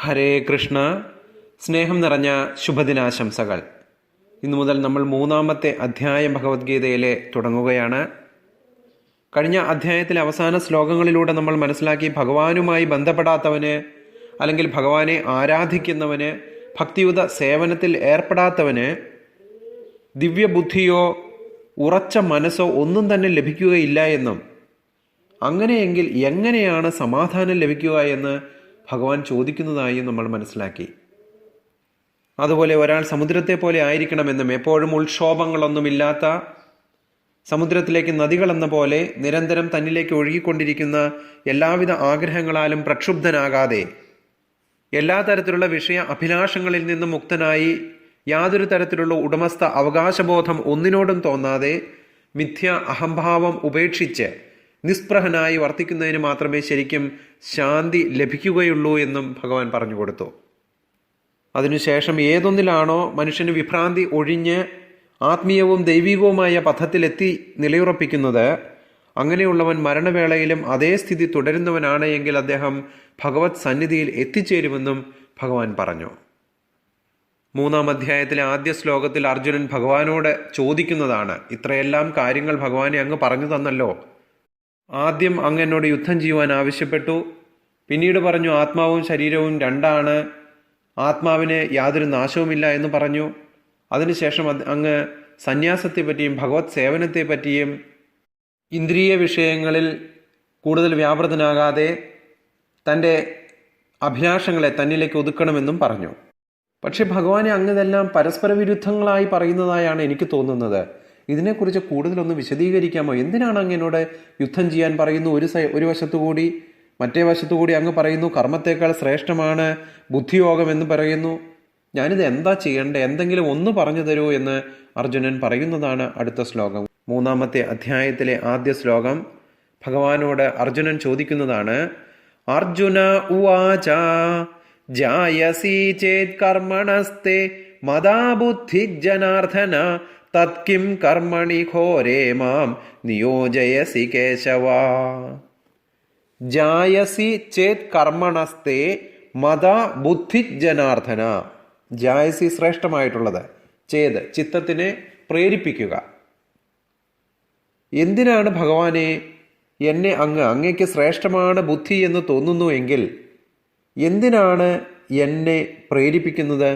ഹരേ കൃഷ്ണ. സ്നേഹം നിറഞ്ഞ ശുഭദിനാശംസകൾ. ഇന്നു മുതൽ നമ്മൾ മൂന്നാമത്തെ അധ്യായം ഭഗവത്ഗീതയിലെ തുടങ്ങുകയാണ്. കഴിഞ്ഞ അധ്യായത്തിലെ അവസാന ശ്ലോകങ്ങളിലൂടെ നമ്മൾ മനസ്സിലാക്കി ഭഗവാനുമായി ബന്ധപ്പെടാത്തവന് അല്ലെങ്കിൽ ഭഗവാനെ ആരാധിക്കുന്നവന് ഭക്തിയുത സേവനത്തിൽ ഏർപ്പെടാത്തവന് ദിവ്യബുദ്ധിയോ ഉറച്ച മനസ്സോ ഒന്നും തന്നെ ലഭിക്കുകയില്ല എന്നും അങ്ങനെയെങ്കിൽ എങ്ങനെയാണ് സമാധാനം ലഭിക്കുക എന്ന് ഭഗവാൻ ചോദിക്കുന്നതായും നമ്മൾ മനസ്സിലാക്കി. അതുപോലെ ഒരാൾ സമുദ്രത്തെ പോലെ ആയിരിക്കണമെന്നും എപ്പോഴും ഉൾക്ഷോഭങ്ങളൊന്നുമില്ലാത്ത സമുദ്രത്തിലേക്ക് നദികളെന്ന പോലെ നിരന്തരം തന്നിലേക്ക് ഒഴുകിക്കൊണ്ടിരിക്കുന്ന എല്ലാവിധ ആഗ്രഹങ്ങളാലും പ്രക്ഷുബ്ധനാകാതെ എല്ലാ തരത്തിലുള്ള വിഷയ അഭിലാഷങ്ങളിൽ നിന്നും മുക്തനായി യാതൊരു തരത്തിലുള്ള ഉടമസ്ഥ അവകാശബോധം ഒന്നിനോടും തോന്നാതെ മിഥ്യ അഹംഭാവം ഉപേക്ഷിച്ച് നിസ്പൃഹനായി വർത്തിക്കുന്നതിന് മാത്രമേ ശരിക്കും ശാന്തി ലഭിക്കുകയുള്ളൂ എന്നും ഭഗവാൻ പറഞ്ഞു കൊടുത്തു. അതിനുശേഷം ഏതൊന്നിലാണോ മനുഷ്യന് വിഭ്രാന്തി ഒഴിഞ്ഞ് ആത്മീയവും ദൈവികവുമായ പഥത്തിലെത്തി നിലയുറപ്പിക്കുന്നത് അങ്ങനെയുള്ളവൻ മരണവേളയിലും അതേ സ്ഥിതി തുടരുന്നവനാണ് എങ്കിൽ അദ്ദേഹം ഭഗവത് സന്നിധിയിൽ എത്തിച്ചേരുമെന്നും ഭഗവാൻ പറഞ്ഞു. മൂന്നാം അധ്യായത്തിലെ ആദ്യ ശ്ലോകത്തിൽ അർജുനൻ ഭഗവാനോട് ചോദിക്കുന്നതാണ് ഇത്രയെല്ലാം കാര്യങ്ങൾ ഭഗവാനെ അങ്ങ് പറഞ്ഞു തന്നല്ലോ ആദ്യം അങ്ങ് എന്നോട് യുദ്ധം ചെയ്യുവാൻ ആവശ്യപ്പെട്ടു. പിന്നീട് പറഞ്ഞു ആത്മാവും ശരീരവും രണ്ടാണ്. ആത്മാവിന് യാതൊരു നാശവുമില്ല എന്ന് പറഞ്ഞു. അതിനുശേഷം അത് അങ്ങ് സന്യാസത്തെപ്പറ്റിയും ഭഗവത് സേവനത്തെപ്പറ്റിയും ഇന്ദ്രിയ വിഷയങ്ങളിൽ കൂടുതൽ വ്യാപൃതനാകാതെ തന്റെ അഭിലാഷങ്ങളെ തന്നിലേക്ക് ഒതുക്കണമെന്നും പറഞ്ഞു. പക്ഷെ ഭഗവാനെ അങ്ങ് ഇതെല്ലാം പരസ്പര വിരുദ്ധങ്ങളായി പറയുന്നതായാണ് എനിക്ക് തോന്നുന്നത്. ഇതിനെക്കുറിച്ച് കൂടുതലൊന്ന് വിശദീകരിക്കാമോ? എന്തിനാണ് അങ്ങ് എന്നോട് യുദ്ധം ചെയ്യാൻ പറയുന്നു? ഒരു ഒരു വശത്തുകൂടി മറ്റേ വശത്തുകൂടി അങ്ങ് പറയുന്നു കർമ്മത്തേക്കാൾ ശ്രേഷ്ഠമാണ് ബുദ്ധിയോഗം എന്ന് പറയുന്നു. ഞാനിത് എന്താ ചെയ്യേണ്ടത്? എന്തെങ്കിലും ഒന്ന് പറഞ്ഞു തരൂ എന്ന് അർജുനൻ പറയുന്നതാണ് അടുത്ത ശ്ലോകം. മൂന്നാമത്തെ അധ്യായത്തിലെ ആദ്യ ശ്ലോകം ഭഗവാനോട് അർജുനൻ ചോദിക്കുന്നതാണ് അർജുന ഉവാച ജായസി ചേത് കർമ്മണസ്തേ മതാബുദ്ധി ജനാർദ്ദന തത്കിം കർമ്മണി ഘോരേ മാം നിയോജയസി കേശവ. ജായസി ചേത് കർമ്മണസ്തേ മത ബുദ്ധിജനാർദ്ദന ജായസി ശ്രേഷ്ഠമായിട്ടുള്ളത്. ചേത് ചിത്തത്തിനെ പ്രേരിപ്പിക്കുക. എന്തിനാണ് ഭഗവാനെ എന്നെ അങ്ങ് അങ്ങയ്ക്ക് ശ്രേഷ്ഠമാണ് ബുദ്ധി എന്ന് തോന്നുന്നുെങ്കിൽ എന്തിനാണ് എന്നെ പ്രേരിപ്പിക്കുന്നത്?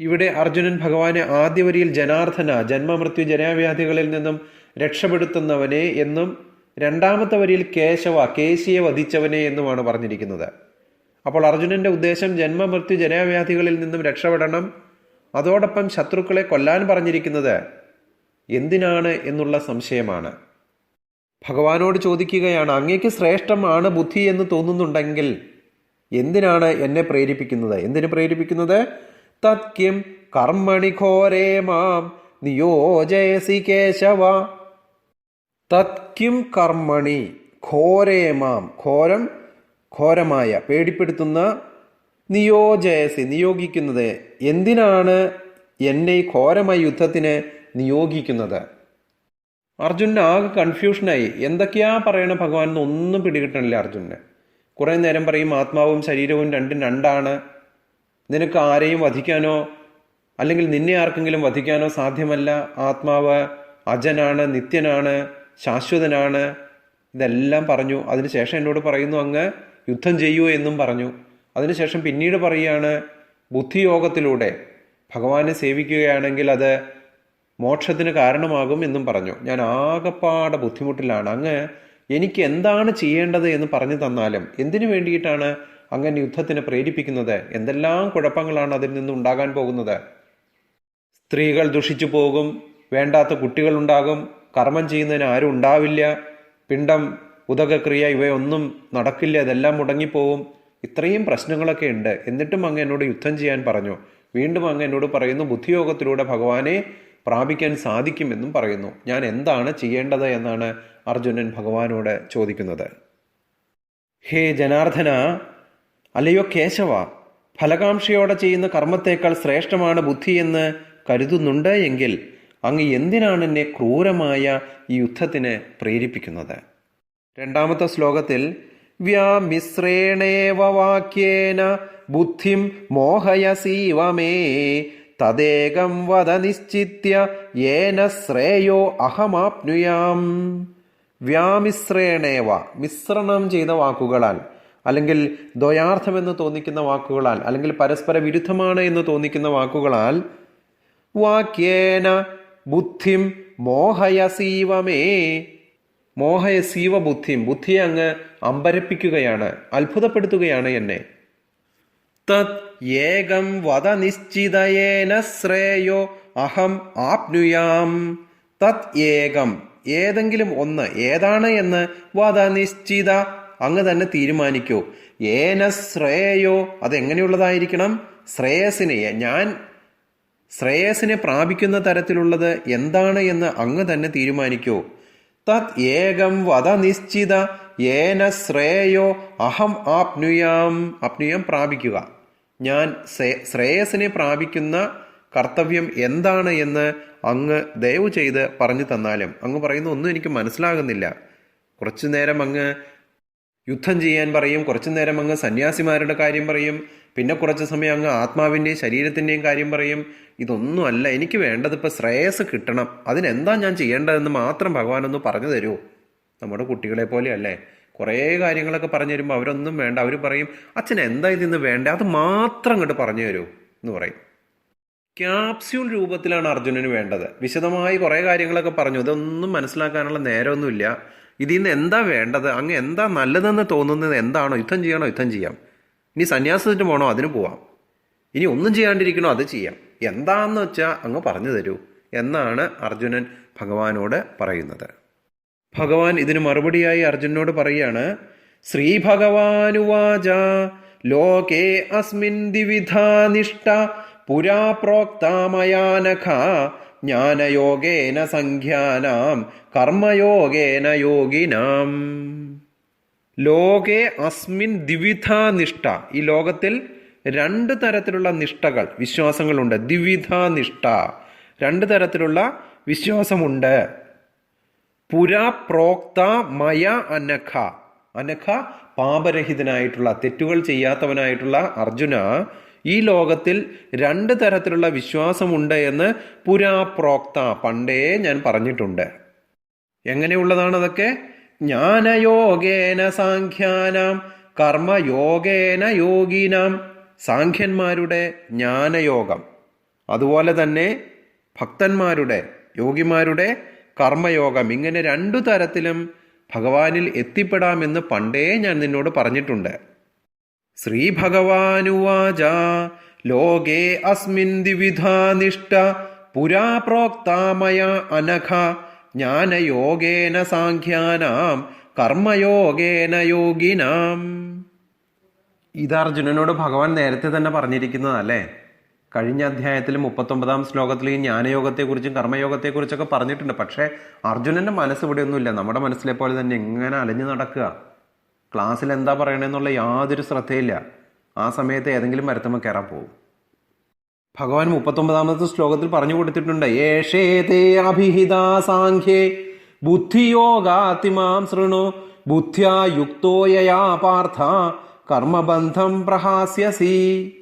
ഇവിടെ അർജുനൻ ഭഗവാനെ ആദ്യവരിയിൽ ജനാർദ്ദന ജന്മമൃത്യു ജനാവ്യാധികളിൽ നിന്നും രക്ഷപ്പെടുത്തുന്നവനെ എന്നും രണ്ടാമത്തെ വരിയിൽ കേശവ കേശിയെ വധിച്ചവനെ എന്നുമാണ് പറഞ്ഞിരിക്കുന്നത്. അപ്പോൾ അർജുനന്റെ ഉദ്ദേശം ജന്മമൃത്യു ജനാവ്യാധികളിൽ നിന്നും രക്ഷപ്പെടണം. അതോടൊപ്പം ശത്രുക്കളെ കൊല്ലാൻ പറഞ്ഞിരിക്കുന്നത് എന്തിനാണ് എന്നുള്ള സംശയമാണ്. ഭഗവാനോട് ചോദിക്കുകയാണ് അങ്ങേക്ക് ശ്രേഷ്ഠമാണ് ബുദ്ധി എന്ന് തോന്നുന്നുണ്ടെങ്കിൽ എന്തിനാണ് എന്നെ പ്രേരിപ്പിക്കുന്നത്? എന്തിനു പ്രേരിപ്പിക്കുന്നത്? തത്കിം കർമ്മണി ഘോരേ മാം നിയോജയസി കേശവ. തത്കിം കർമ്മണി ഘോരേ മാം ഘോരം ഘോരമായ പേടിപ്പെടുത്തുന്ന നിയോജയസി നിയോഗിക്കുന്നത് എന്തിനാണ്? എന്നെ ഈ ഘോരമായ യുദ്ധത്തിന് നിയോഗിക്കുന്നത്. അർജുനന് ആകെ കൺഫ്യൂഷനായി എന്തൊക്കെയാ പറയണ ഭഗവാൻ ഒന്നും പിടികിട്ടണില്ല അർജുനന്. കുറേ നേരം പറയും ആത്മാവും ശരീരവും രണ്ടും രണ്ടാണ്. നിനക്ക് ആരെയും വധിക്കാനോ അല്ലെങ്കിൽ നിന്നെ ആർക്കെങ്കിലും വധിക്കാനോ സാധ്യമല്ല. ആത്മാവ് അജനാണ് നിത്യനാണ് ശാശ്വതനാണ്. ഇതെല്ലാം പറഞ്ഞു. അതിനുശേഷം എന്നോട് പറയുന്നു അങ്ങ് യുദ്ധം ചെയ്യൂ എന്നും പറഞ്ഞു. അതിനുശേഷം പിന്നീട് പറയുകയാണ് ബുദ്ധിയോഗത്തിലൂടെ ഭഗവാനെ സേവിക്കുകയാണെങ്കിൽ അത് മോക്ഷത്തിന് കാരണമാകും എന്നും പറഞ്ഞു. ഞാൻ ആകപ്പാടെ ബുദ്ധിമുട്ടിലാണ്. അങ്ങ് എനിക്ക് എന്താണ് ചെയ്യേണ്ടത് എന്ന് പറഞ്ഞു തന്നാലും എന്തിനു വേണ്ടിയിട്ടാണ് അങ്ങനെ യുദ്ധത്തിന് പ്രേരിപ്പിക്കുന്നത്? എന്തെല്ലാം കുഴപ്പങ്ങളാണ് അതിൽ നിന്ന് ഉണ്ടാകാൻ പോകുന്നത്? സ്ത്രീകൾ ദുഷിച്ചു പോകും വേണ്ടാത്ത കുട്ടികളുണ്ടാകും കർമ്മം ചെയ്യുന്നതിന് ആരും ഉണ്ടാവില്ല പിണ്ടം ഉദകക്രിയ ഇവയൊന്നും നടക്കില്ല അതെല്ലാം മുടങ്ങിപ്പോവും. ഇത്രയും പ്രശ്നങ്ങളൊക്കെ ഉണ്ട്. എന്നിട്ടും അങ്ങ് എന്നോട് യുദ്ധം ചെയ്യാൻ പറഞ്ഞു. വീണ്ടും അങ്ങ് എന്നോട് പറയുന്നു ബുദ്ധിയോഗത്തിലൂടെ ഭഗവാനെ പ്രാപിക്കാൻ സാധിക്കുമെന്നും പറയുന്നു. ഞാൻ എന്താണ് ചെയ്യേണ്ടത് എന്നാണ് അർജുനൻ ഭഗവാനോട് ചോദിക്കുന്നത്. ഹേ ജനാർദ്ദന അല്ലയോ കേശവ ഫലകാംക്ഷയോടെ ചെയ്യുന്ന കർമ്മത്തേക്കാൾ ശ്രേഷ്ഠമാണ് ബുദ്ധി എന്ന് കരുതുന്നുണ്ട് എങ്കിൽ അങ്ങ് എന്തിനാണ് എന്നെ ക്രൂരമായ ഈ യുദ്ധത്തിന് പ്രേരിപ്പിക്കുന്നത്? രണ്ടാമത്തെ ശ്ലോകത്തിൽ വ്യാമിശ്രേണേവ വാക്യേന ബുദ്ധിം മോഹയസീവമേ തദേകം വദ നിശ്ചിത്യ ഏന ശ്രേയോ അഹമാപ്നുയാം. വ്യാമിശ്രേണേവ മിശ്രണം ചെയ്ത വാക്കുകളാൽ അല്ലെങ്കിൽ ദ്വയാർത്ഥമെന്ന് തോന്നിക്കുന്ന വാക്കുകളാൽ അല്ലെങ്കിൽ പരസ്പര വിരുദ്ധമാണ് എന്ന് തോന്നിക്കുന്ന വാക്കുകളാൽ വാക്യേന ബുദ്ധിം മോഹയസീവമേ. മോഹയസീവ ബുദ്ധിം ബുദ്ധിയെ അങ്ങ് അമ്പരപ്പിക്കുകയാണ് അത്ഭുതപ്പെടുത്തുകയാണ് എന്നെ. തത് ഏകം വത നിശ്ചിതയേന ശ്രേയോ അഹം ആപ്നുയാം. തത് ഏകം ഏതെങ്കിലും ഒന്ന് ഏതാണ് എന്ന് വധ നിശ്ചിത അങ്ങ് തന്നെ തീരുമാനിക്കൂ. ഏന ശ്രേയോ അതെങ്ങനെയുള്ളതായിരിക്കണം? ശ്രേയസിനെ ഞാൻ ശ്രേയസിനെ പ്രാപിക്കുന്ന തരത്തിലുള്ളത് എന്താണ് എന്ന് അങ്ങ് തന്നെ തീരുമാനിക്കൂ. തത് ഏകം വധ നിശ്ചിത ഏന ശ്രേയോ അഹം ആപ്നുയാം. ആപ്നുയാം പ്രാപിക്കുക. ഞാൻ ശ്രേയസിനെ പ്രാപിക്കുന്ന കർത്തവ്യം എന്താണ് എന്ന് അങ്ങ് ദയവ് ചെയ്ത് പറഞ്ഞു തന്നാലും അങ്ങ് പറയുന്ന ഒന്നും എനിക്ക് മനസ്സിലാകുന്നില്ല. കുറച്ചു നേരം അങ്ങ് യുദ്ധം ചെയ്യാൻ പറയും കുറച്ചു നേരം അങ്ങ് സന്യാസിമാരുടെ കാര്യം പറയും പിന്നെ കുറച്ച് സമയം അങ്ങ് ആത്മാവിന്റെയും ശരീരത്തിന്റെയും കാര്യം പറയും. ഇതൊന്നുമല്ല എനിക്ക് വേണ്ടത് ഇപ്പം ശ്രേയസ് കിട്ടണം. അതിനെന്താ ഞാൻ ചെയ്യേണ്ടതെന്ന് മാത്രം ഭഗവാൻ ഒന്ന് പറഞ്ഞു തരൂ. നമ്മുടെ കുട്ടികളെ പോലെ അല്ലേ കുറേ കാര്യങ്ങളൊക്കെ പറഞ്ഞു തരുമ്പോൾ അവരൊന്നും വേണ്ട. അവർ പറയും അച്ഛൻ എന്താ ഇതിന്ന് വേണ്ട? അത് മാത്രം അങ്ങോട്ട് പറഞ്ഞു തരൂ എന്ന് പറയും. ക്യാപ്സ്യൂൾ രൂപത്തിലാണ് അർജുനന് വേണ്ടത്. വിശദമായി കുറേ കാര്യങ്ങളൊക്കെ പറഞ്ഞു. ഇതൊന്നും മനസ്സിലാക്കാനുള്ള നേരമൊന്നുമില്ല. ഇതിൽ നിന്ന് എന്താ വേണ്ടത്? അങ്ങ് എന്താ നല്ലതെന്ന് തോന്നുന്നത് എന്താണോ? യുദ്ധം ചെയ്യണോ? യുദ്ധം ചെയ്യാം. ഇനി സന്യാസത്തിന് പോകണോ അതിന് പോവാം. ഇനി ഒന്നും ചെയ്യാണ്ടിരിക്കണോ? അത് ചെയ്യാം. എന്താന്ന് വെച്ചാൽ അങ്ങ് പറഞ്ഞു തരൂ എന്നാണ് അർജുനൻ ഭഗവാനോട് പറയുന്നത്. ഭഗവാൻ ഇതിന് മറുപടിയായി അർജുനോട് പറയാണ് ശ്രീ ഭഗവാനുവാച ലോകേ അസ്മിൻ ദിവിധാനിഷ്ഠ പുരാ പ്രോക്താമയാനഖ ജ്ഞാനയോഗേന സംഖ്യാനാം കർമ്മയോഗേന യോഗിനാം. ലോകേ അസ്മിൻ ദ്വിവിധ നിഷ്ഠ. ഈ ലോകത്തിൽ രണ്ട് തരത്തിലുള്ള നിഷ്ഠകൾ വിശ്വാസങ്ങളുണ്ട്. ദ്വിവിധ നിഷ്ഠ. രണ്ട് തരത്തിലുള്ള വിശ്വാസമുണ്ട്. പുരാ പ്രോക്ത മയ അനഖ അനഖ പാപരഹിതനായിട്ടുള്ള തെറ്റുകൾ ചെയ്യാത്തവനായിട്ടുള്ള അർജുന ഈ ലോകത്തിൽ രണ്ട് തരത്തിലുള്ള വിശ്വാസമുണ്ട് എന്ന് പുരാപ്രോക്ത പണ്ടേ ഞാൻ പറഞ്ഞിട്ടുണ്ട്. എങ്ങനെയുള്ളതാണ് അതൊക്കെ? ജ്ഞാനയോഗേന സാഖ്യാനാം കർമ്മയോഗേന യോഗിനാം സാഖ്യന്മാരുടെ ജ്ഞാനയോഗം. അതുപോലെ തന്നെ ഭക്തന്മാരുടെ യോഗിമാരുടെ കർമ്മയോഗം. ഇങ്ങനെ രണ്ടു തരത്തിലും ഭഗവാനിൽ എത്തിപ്പെടാമെന്ന് പണ്ടേ ഞാൻ നിന്നോട് പറഞ്ഞിട്ടുണ്ട്. ശ്രീ ഭഗവാനുവാച ലോകേ അസ്മിൻ ദ്വിവിധാ നിഷ്ഠ. പുരാ പ്രോക്താമയ അനഘ. ജ്ഞാനയോഗേന സാഖ്യാനാം. കർമ്മയോഗേന യോഗിനാം. ഇത് അർജുനനോട് ഭഗവാൻ നേരത്തെ തന്നെ പറഞ്ഞിരിക്കുന്നതല്ലേ? കഴിഞ്ഞ അധ്യായത്തിൽ മുപ്പത്തൊമ്പതാം ശ്ലോകത്തിൽ ഈ ജ്ഞാനയോഗത്തെക്കുറിച്ചും കർമ്മയോഗത്തെക്കുറിച്ചൊക്കെ പറഞ്ഞിട്ടുണ്ട്. പക്ഷേ അർജുനന്റെ മനസ്സ് ഇവിടെയൊന്നുമില്ല നമ്മുടെ മനസ്സിലെ പോലെ തന്നെ എങ്ങനെ അലഞ്ഞു നടക്കുക? ക്ലാസ്സിൽ എന്താ പറയണമെന്നുള്ള യാതൊരു ശ്രദ്ധയില്ല. ആ സമയത്ത് ഏതെങ്കിലും മരത്തമ്മ കയറാൻ പോകും ഭഗവാൻ മുപ്പത്തൊമ്പതാമത്തെ ശ്ലോകത്തിൽ പറഞ്ഞു കൊടുത്തിട്ടുണ്ട്. ഏഷേതേ അഭിഹിതാ സാഖ്യേ ബുദ്ധിയോഗാതിമാം ശൃണു ബുദ്ധ്യാ യുക്തോയയാ കർമ്മബന്ധം പ്രഹാസ്യസി.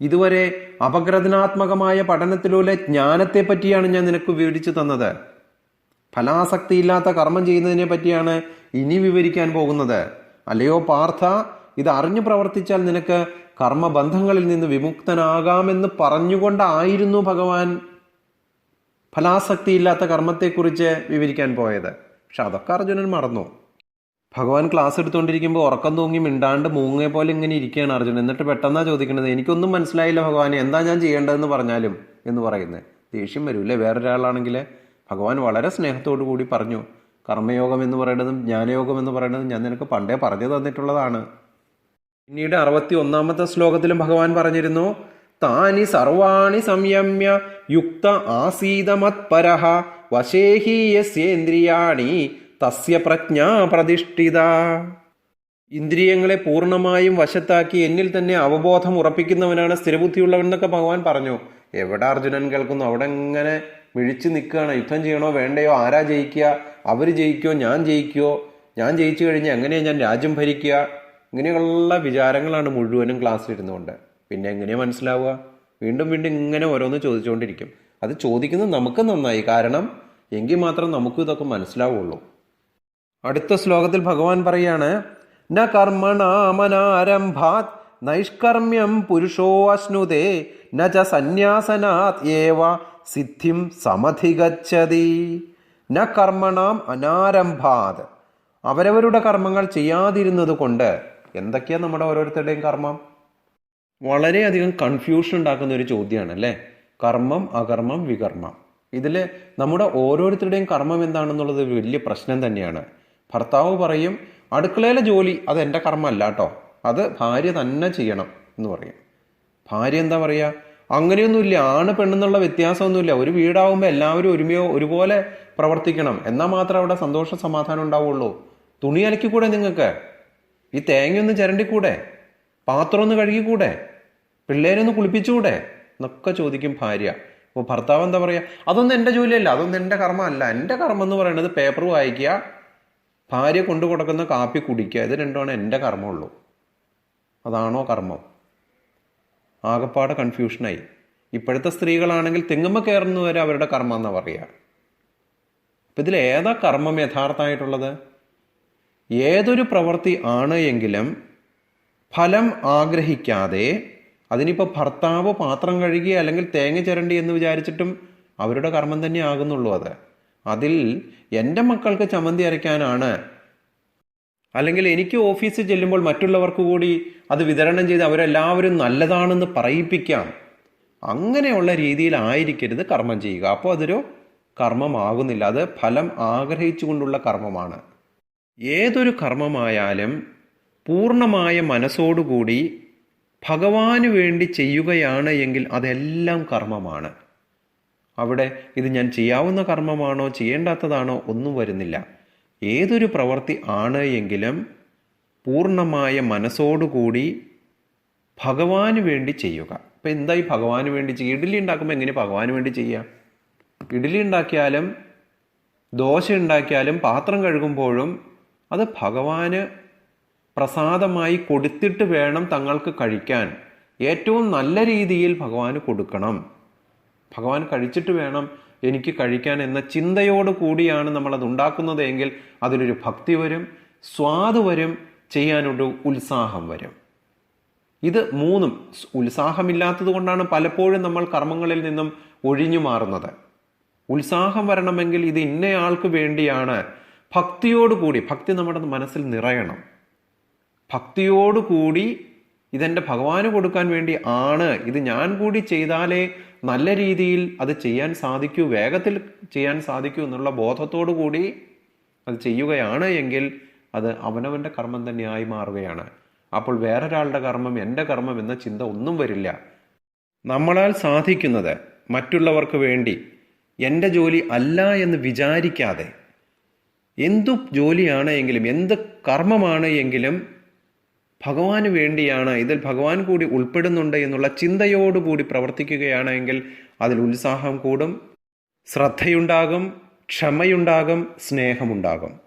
ഇതുവരെ അപഗ്രഥനാത്മകമായ പഠനത്തിലൂടെ ജ്ഞാനത്തെ പറ്റിയാണ് ഞാൻ നിനക്ക് വിവരിച്ചു തന്നത്. ഫലാസക്തിയില്ലാത്ത കർമ്മം ചെയ്യുന്നതിനെ പറ്റിയാണ് ഇനി വിവരിക്കാൻ പോകുന്നത്. അല്ലയോ പാർത്ഥ ഇത് അറിഞ്ഞു പ്രവർത്തിച്ചാൽ നിനക്ക് കർമ്മബന്ധങ്ങളിൽ നിന്ന് വിമുക്തനാകാമെന്ന് പറഞ്ഞുകൊണ്ടായിരുന്നു ഭഗവാൻ ഫലാസക്തിയില്ലാത്ത കർമ്മത്തെക്കുറിച്ച് വിവരിക്കാൻ പോയത്. പക്ഷെ അതൊക്കെ അർജുനൻ മറന്നു. ഭഗവാൻ ക്ലാസ് എടുത്തുകൊണ്ടിരിക്കുമ്പോൾ ഉറക്കം തൂങ്ങി മിണ്ടാണ്ട് മൂങ്ങയെ പോലെ ഇങ്ങനെ ഇരിക്കുകയാണ് അർജുനൻ എന്നിട്ട് പെട്ടെന്നാണ് ചോദിക്കുന്നത് എനിക്കൊന്നും മനസ്സിലായില്ല ഭഗവാൻ എന്താ ഞാൻ ചെയ്യേണ്ടതെന്ന് പറഞ്ഞാലും? എന്ന് പറയുന്നത്. ദേഷ്യം വരൂല്ലേ? വേറൊരാളാണെങ്കിൽ ഭഗവാൻ വളരെ സ്നേഹത്തോടു കൂടി പറഞ്ഞു കർമ്മയോഗം എന്ന് പറയുന്നതും ജ്ഞാനയോഗം എന്ന് പറയുന്നതും ഞാൻ നിനക്ക് പണ്ടേ പറഞ്ഞു തന്നിട്ടുള്ളതാണ്. പിന്നീട് അറുപത്തി ഒന്നാമത്തെ ശ്ലോകത്തിലും ഭഗവാൻ പറഞ്ഞിരുന്നു താനി സർവാണി സംയമ്യ യുക്ത ആസീതമത്പരഹ വശേഹീയസേന്ദ്രിയാണി തസ്യ പ്രജ്ഞാ പ്രതിഷ്ഠിത. ഇന്ദ്രിയങ്ങളെ പൂർണമായും വശത്താക്കി എന്നിൽ തന്നെ അവബോധം ഉറപ്പിക്കുന്നവനാണ് സ്ഥിരബുദ്ധിയുള്ളവൻ എന്നൊക്കെ ഭഗവാൻ പറഞ്ഞു. എവിടെ അർജുനൻ കേൾക്കുന്നു? അവിടെ എങ്ങനെ മിഴിച്ചു നിൽക്കുകയാണ്. യുദ്ധം ചെയ്യണോ വേണ്ടയോ? ആരാ ജയിക്കുക? അവർ ജയിക്കുമോ ഞാൻ ജയിക്കുമോ ഞാൻ ജയിച്ചു കഴിഞ്ഞാൽ എങ്ങനെയാ ഞാൻ രാജ്യം ഭരിക്കുക? ഇങ്ങനെയുള്ള വിചാരങ്ങളാണ് മുഴുവനും ക്ലാസ്സിലിരുന്നുകൊണ്ട്. പിന്നെ എങ്ങനെയാണ് മനസ്സിലാവുക? വീണ്ടും വീണ്ടും ഇങ്ങനെ ഓരോന്ന് ചോദിച്ചുകൊണ്ടിരിക്കും. അത് ചോദിക്കുന്നത് നമുക്ക് നന്നായി. കാരണം എങ്കിൽ മാത്രം നമുക്കും ഇതൊക്കെ മനസ്സിലാവുള്ളൂ. അടുത്ത ശ്ലോകത്തിൽ ഭഗവാൻ പറയാണ് ന കർമ്മണാമനാരംഭാത് നൈഷ്കർമ്മ്യം പുരുഷോ അശ്നുതേ ന ച സന്യാസനാത് ഏവ സിദ്ധിം സമധികച്ചതി ന കർമ്മണാം അനാരംഭാത്. അവരവരുടെ കർമ്മങ്ങൾ ചെയ്യാതിരുന്നത് കൊണ്ട് എന്തൊക്കെയാണ് നമ്മുടെ ഓരോരുത്തരുടെയും കർമ്മം? വളരെയധികം കൺഫ്യൂഷൻ ഉണ്ടാക്കുന്ന ഒരു ചോദ്യമാണ് അല്ലേ? കർമ്മം അകർമ്മം വികർമ്മം. ഇതിൽ നമ്മുടെ ഓരോരുത്തരുടെയും കർമ്മം എന്താണെന്നുള്ളത് വലിയ പ്രശ്നം തന്നെയാണ്. ഭർത്താവ് പറയും അടുക്കളയിലെ ജോലി അത് എന്റെ കർമ്മമല്ല കേട്ടോ. അത് ഭാര്യ തന്നെ ചെയ്യണം എന്ന് പറയും. ഭാര്യ എന്താ പറയുക അങ്ങനെയൊന്നുമില്ല. ആണ് പെണ്ണെന്നുള്ള വ്യത്യാസമൊന്നുമില്ല. ഒരു വീടാവുമ്പോൾ എല്ലാവരും ഒരുമയോ ഒരുപോലെ പ്രവർത്തിക്കണം. എന്നാൽ മാത്രം അവിടെ സന്തോഷ സമാധാനം ഉണ്ടാവുള്ളൂ. തുണി അലക്കിക്കൂടെ നിങ്ങൾക്ക്? ഈ തേങ്ങയൊന്ന് ചിരണ്ടിക്കൂടെ? പാത്രം ഒന്ന് കഴുകിക്കൂടെ പിള്ളേരൊന്ന് കുളിപ്പിച്ചുകൂടെ? എന്നൊക്കെ ചോദിക്കും ഭാര്യ. അപ്പോൾ ഭർത്താവ് എന്താ പറയുക അതൊന്നും എന്റെ ജോലിയല്ല. അതൊന്നും എന്റെ കർമ്മമല്ല. എന്റെ കർമ്മം എന്ന് പറയുന്നത് പേപ്പർ വായിക്കുക ഭാര്യ കൊണ്ടു കൊടുക്കുന്ന കാപ്പി കുടിക്കുക. ഇത് രണ്ടുമാണ് എന്റെ കർമ്മമുള്ളൂ. അതാണോ കർമ്മം? ആകപ്പാടെ കൺഫ്യൂഷനായി. ഇപ്പോഴത്തെ സ്ത്രീകളാണെങ്കിൽ തെങ്ങുമ്മ കയറുന്നവരെ അവരുടെ കർമ്മം എന്നാ പറയുക അപ്പം ഇതിൽ ഏതാ കർമ്മം യഥാർത്ഥമായിട്ടുള്ളത്? ഏതൊരു പ്രവൃത്തി ആണ് എങ്കിലും ഫലം ആഗ്രഹിക്കാതെ അതിനിപ്പോൾ ഭർത്താവ് പാത്രം കഴുകി അല്ലെങ്കിൽ തേങ്ങ ചിരണ്ടി എന്ന് വിചാരിച്ചിട്ടും അവരുടെ കർമ്മം തന്നെ ആകുന്നുള്ളൂ അത്. അതിൽ എന്റെ മക്കൾക്ക് ചമന്തി അരയ്ക്കാനാണ് അല്ലെങ്കിൽ എനിക്ക് ഓഫീസിൽ ചെല്ലുമ്പോൾ മറ്റുള്ളവർക്ക് കൂടി അത് വിതരണം ചെയ്ത് അവരെല്ലാവരും നല്ലതാണെന്ന് പറയിപ്പിക്കാം. അങ്ങനെയുള്ള രീതിയിലായിരിക്കരുത് കർമ്മം ചെയ്യുക. അപ്പോൾ അതൊരു കർമ്മമാകുന്നില്ല. അത് ഫലം ആഗ്രഹിച്ചുകൊണ്ടുള്ള കർമ്മമാണ്. ഏതൊരു കർമ്മമായാലും പൂർണമായ മനസ്സോടുകൂടി ഭഗവാന് വേണ്ടി ചെയ്യുകയാണ് എങ്കിൽ അതെല്ലാം കർമ്മമാണ്. അവിടെ ഇത് ഞാൻ ചെയ്യാവുന്ന കർമ്മമാണോ ചെയ്യേണ്ടാത്തതാണോ ഒന്നും വരുന്നില്ല. ഏതൊരു പ്രവൃത്തി ആണ് എങ്കിലും പൂർണമായ മനസ്സോടുകൂടി ഭഗവാന് വേണ്ടി ചെയ്യുക. ഇപ്പം എന്തായി ഭഗവാന് വേണ്ടി ചെയ്യുക? ഇഡ്ഡലി ഉണ്ടാക്കുമ്പോൾ എങ്ങനെ ഭഗവാന് വേണ്ടി ചെയ്യുക? ഇഡ്ഡലി ഉണ്ടാക്കിയാലും ദോശ ഉണ്ടാക്കിയാലും പാത്രം കഴുകുമ്പോഴും അത് ഭഗവാന് പ്രസാദമായി കൊടുത്തിട്ട് വേണം തങ്ങൾക്ക് കഴിക്കാൻ. ഏറ്റവും നല്ല രീതിയിൽ ഭഗവാന് കൊടുക്കണം. ഭഗവാൻ കഴിച്ചിട്ട് വേണം എനിക്ക് കഴിക്കാൻ എന്ന ചിന്തയോട് കൂടിയാണ് നമ്മളത് ഉണ്ടാക്കുന്നത് എങ്കിൽ അതിലൊരു ഭക്തി വരും സ്വാദ് വരും ചെയ്യാനൊരു ഉത്സാഹം വരും. ഇത് മൂന്നും ഉത്സാഹമില്ലാത്തത് കൊണ്ടാണ് പലപ്പോഴും നമ്മൾ കർമ്മങ്ങളിൽ നിന്നും ഒഴിഞ്ഞു മാറുന്നത്. ഉത്സാഹം വരണമെങ്കിൽ ഇത് ഇന്നയാൾക്ക് വേണ്ടിയാണ്. ഭക്തിയോടുകൂടി ഭക്തി നമ്മുടെ മനസ്സിൽ നിറയണം. ഭക്തിയോടുകൂടി ഇതെന്റെ ഭഗവാന് കൊടുക്കാൻ വേണ്ടി ആണ്. ഇത് ഞാൻ കൂടി ചെയ്താലേ നല്ല രീതിയിൽ അത് ചെയ്യാൻ സാധിക്കൂ വേഗത്തിൽ ചെയ്യാൻ സാധിക്കൂ എന്നുള്ള ബോധത്തോടു കൂടി അത് ചെയ്യുകയാണ് എങ്കിൽ അത് അവനവന്റെ കർമ്മം തന്നെയായി മാറുകയാണ്. അപ്പോൾ വേറൊരാളുടെ കർമ്മം എന്റെ കർമ്മം എന്ന ചിന്ത ഒന്നും വരില്ല. നമ്മളാൽ സാധിക്കുന്നത് മറ്റുള്ളവർക്ക് വേണ്ടി എന്റെ ജോലി അല്ല എന്ന് വിചാരിക്കാതെ എന്തു ജോലിയാണ് എങ്കിലും എന്ത് കർമ്മമാണ് എങ്കിലും ഭഗവാന് വേണ്ടിയാണ് ഇതിൽ ഭഗവാൻ കൂടി ഉൾപ്പെടുന്നുണ്ട് എന്നുള്ള ചിന്തയോടുകൂടി പ്രവർത്തിക്കുകയാണെങ്കിൽ അതിൽ ഉത്സാഹം കൂടും ശ്രദ്ധയുണ്ടാകും ക്ഷമയുണ്ടാകും സ്നേഹമുണ്ടാകും.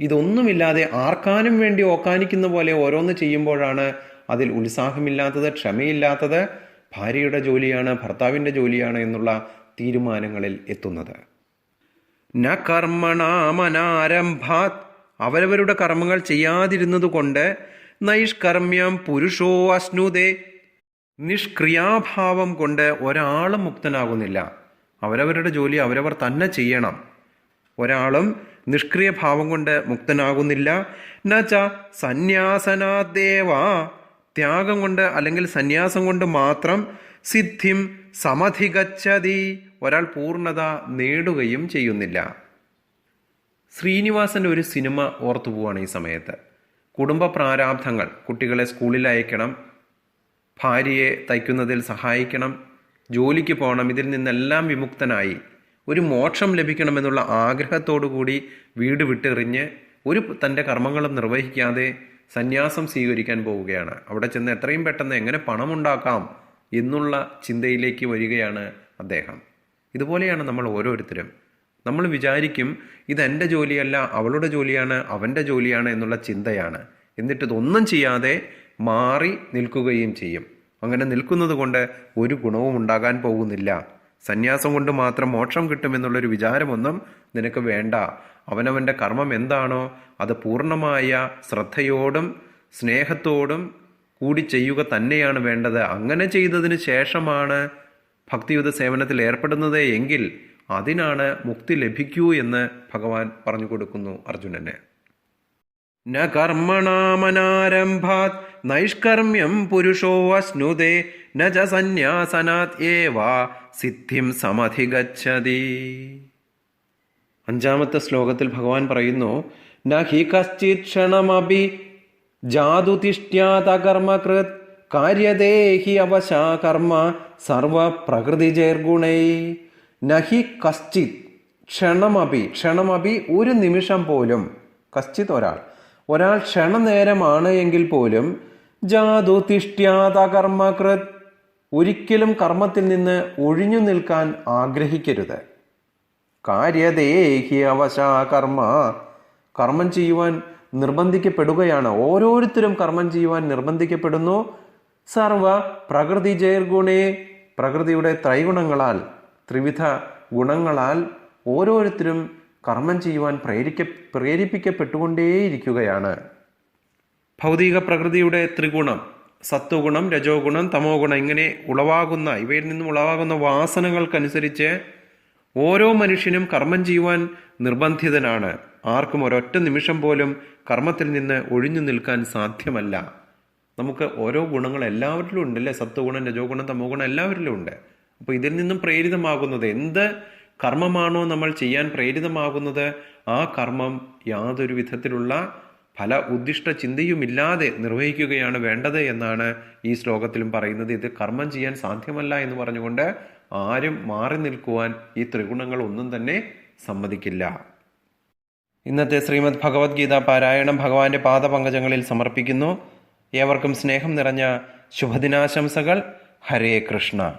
ഇതൊന്നുമില്ലാതെ ആർക്കാനും വേണ്ടി ഓക്കാനിക്കുന്ന പോലെ ഓരോന്ന് ചെയ്യുമ്പോഴാണ് അതിൽ ഉത്സാഹമില്ലാത്തത് ക്ഷമയില്ലാത്തത് ഭാര്യയുടെ ജോലിയാണ് ഭർത്താവിന്റെ ജോലിയാണ് എന്നുള്ള തീരുമാനങ്ങളിൽ എത്തുന്നത്. ന കർമ്മണാമനാരംഭാത് അവരവരുടെ കർമ്മങ്ങൾ ചെയ്യാതിരുന്നത് കൊണ്ട് നൈഷ്കർമ്മ്യം പുരുഷോ അശ്നുതേ. നിഷ്ക്രിയാഭാവം കൊണ്ട് ഒരാളും മുക്തനാകുന്നില്ല. അവരവരുടെ ജോലി അവരവർ തന്നെ ചെയ്യണം. ഒരാളും നിഷ്ക്രിയ ഭാവം കൊണ്ട് മുക്തനാകുന്നില്ല. നച്ച സന്യാസനാദേവാ ത്യാഗം കൊണ്ട് അല്ലെങ്കിൽ സന്യാസം കൊണ്ട് മാത്രം സിദ്ധിം സമധികച്ചതി ഒരാൾ പൂർണത നേടുകയും ചെയ്യുന്നില്ല. ശ്രീനിവാസന്റെ ഒരു സിനിമ ഓർത്തു പോവാണ് ഈ സമയത്ത്. കുടുംബ പ്രാരാബ്ധങ്ങൾ കുട്ടികളെ സ്കൂളിൽ അയക്കണം ഭാര്യയെ തയ്ക്കുന്നതിൽ സഹായിക്കണം ജോലിക്ക് പോകണം ഇതിൽ നിന്നെല്ലാം വിമുക്തനായി. ഒരു മോക്ഷം ലഭിക്കണമെന്നുള്ള ആഗ്രഹത്തോടു കൂടി വീട് വിട്ടെറിഞ്ഞ് ഒരു തന്റെ കർമ്മങ്ങളും നിർവഹിക്കാതെ സന്യാസം സ്വീകരിക്കാൻ പോവുകയാണ്. അവിടെ ചെന്ന് എത്രയും പെട്ടെന്ന് എങ്ങനെ പണമുണ്ടാക്കാം എന്നുള്ള ചിന്തയിലേക്ക് വരികയാണ് അദ്ദേഹം. ഇതുപോലെയാണ് നമ്മൾ ഓരോരുത്തരും. നമ്മൾ വിചാരിക്കും ഇതെന്റെ ജോലിയല്ല അവളുടെ ജോലിയാണ് അവന്റെ ജോലിയാണ് എന്നുള്ള ചിന്തയാണ്. എന്നിട്ട് ഇതൊന്നും ചെയ്യാതെ മാറി നിൽക്കുകയും ചെയ്യും. അങ്ങനെ നിൽക്കുന്നത് കൊണ്ട് ഒരു ഗുണവും ഉണ്ടാകാൻ പോകുന്നില്ല. സന്യാസം കൊണ്ട് മാത്രം മോക്ഷം കിട്ടുമെന്നുള്ളൊരു വിചാരമൊന്നും നിനക്ക് വേണ്ട. അവനവന്റെ കർമ്മം എന്താണോ അത് പൂർണമായ ശ്രദ്ധയോടും സ്നേഹത്തോടും കൂടി ചെയ്യുക തന്നെയാണ് വേണ്ടത്. അങ്ങനെ ചെയ്തതിന് ശേഷമാണ് ഭക്തിയുത സേവനത്തിൽ ഏർപ്പെടുന്നത് എങ്കിൽ അതിനാണ് മുക്തി ലഭിക്കൂ എന്ന് ഭഗവാൻ പറഞ്ഞു കൊടുക്കുന്നു അർജുനന്. ന കർമ്മണാമനാരംഭാത് നൈഷ്കർമ്മ്യം പുരുഷോ അശ്നുതേ ന ച സന്യാസനാത് ഏവ സിദ്ധിം സമധിഗച്ഛതി. അഞ്ചാമത്തെ ശ്ലോകത്തിൽ ഭഗവാൻ പറയുന്നു ന ഹി കശ്ചിത് ക്ഷണമപി ജാതുതിഷ്ട്യാതകർമ്മകൃത് കാര്യതേ ഹി അവശാ കർമ്മ സർവ പ്രകൃതിജേർഗുണൈ. നഹി കസ്റ്റിത് ക്ഷണമപി ക്ഷണമപി ഒരു നിമിഷം പോലും. കസ്റ്റിത് ഒരാൾ. ഒരാൾ ക്ഷണനേരമാണ് എങ്കിൽ പോലും ജാതു തിഷ്ട്യാത കർമ്മകൃത് ഒരിക്കലും കർമ്മത്തിൽ നിന്ന് ഒഴിഞ്ഞു നിൽക്കാൻ ആഗ്രഹിക്കരുത്. കാര്യതേഹി അവശാ കർമ്മ. കർമ്മം ചെയ്യുവാൻ നിർബന്ധിക്കപ്പെടുകയാണ്. ഓരോരുത്തരും കർമ്മം ചെയ്യുവാൻ നിർബന്ധിക്കപ്പെടുന്നു. സർവ പ്രകൃതി ജയർഗുണേ പ്രകൃതിയുടെ ത്രൈഗുണങ്ങളാൽ. ത്രിവിധ ഗുണങ്ങളാൽ ഓരോരുത്തരും കർമ്മം ചെയ്യുവാൻ പ്രേരിക്ക പ്രേരിപ്പിക്കപ്പെട്ടുകൊണ്ടേയിരിക്കുകയാണ്. ഭൗതിക പ്രകൃതിയുടെ ത്രിഗുണം സത്വഗുണം രജോ ഗുണം തമോ ഗുണം ഇങ്ങനെ ഉളവാകുന്ന ഇവയിൽ നിന്നും ഉളവാകുന്ന വാസനകൾക്കനുസരിച്ച് ഓരോ മനുഷ്യനും കർമ്മം ചെയ്യുവാൻ നിർബന്ധിതനാണ്. ആർക്കും ഒരൊറ്റ നിമിഷം പോലും കർമ്മത്തിൽ നിന്ന് ഒഴിഞ്ഞു നിൽക്കാൻ സാധ്യമല്ല. നമുക്ക് ഓരോ ഗുണങ്ങൾ എല്ലാവരിലും ഉണ്ട് അല്ലേ സത്വഗുണം രജോ ഗുണം തമോ ഗുണം എല്ലാവരിലും ഉണ്ട്. അപ്പോൾ ഇതിൽ നിന്നും പ്രേരിതമാകുന്നത് എന്ത് കർമ്മമാണോ നമ്മൾ ചെയ്യാൻ പ്രേരിതമാകുന്നത്? ആ കർമ്മം യാതൊരു വിധത്തിലുള്ള ഫല ഉദ്ദിഷ്ട ചിന്തയുമില്ലാതെ നിർവഹിക്കുകയാണ് വേണ്ടത് എന്നാണ് ഈ ശ്ലോകത്തിലും പറയുന്നത്. ഇത് കർമ്മം ചെയ്യാൻ സാധ്യമല്ല എന്ന് പറഞ്ഞുകൊണ്ട് ആരും മാറി നിൽക്കുവാൻ ഈ ത്രിഗുണങ്ങൾ ഒന്നും തന്നെ സമ്മതിക്കില്ല. ഇന്നത്തെ ശ്രീമദ് ഭഗവത്ഗീത പാരായണം ഭഗവാന്റെ പാദപങ്കജങ്ങളിൽ സമർപ്പിക്കുന്നു. ഏവർക്കും സ്നേഹം നിറഞ്ഞ ശുഭദിനാശംസകൾ. ഹരേ കൃഷ്ണ.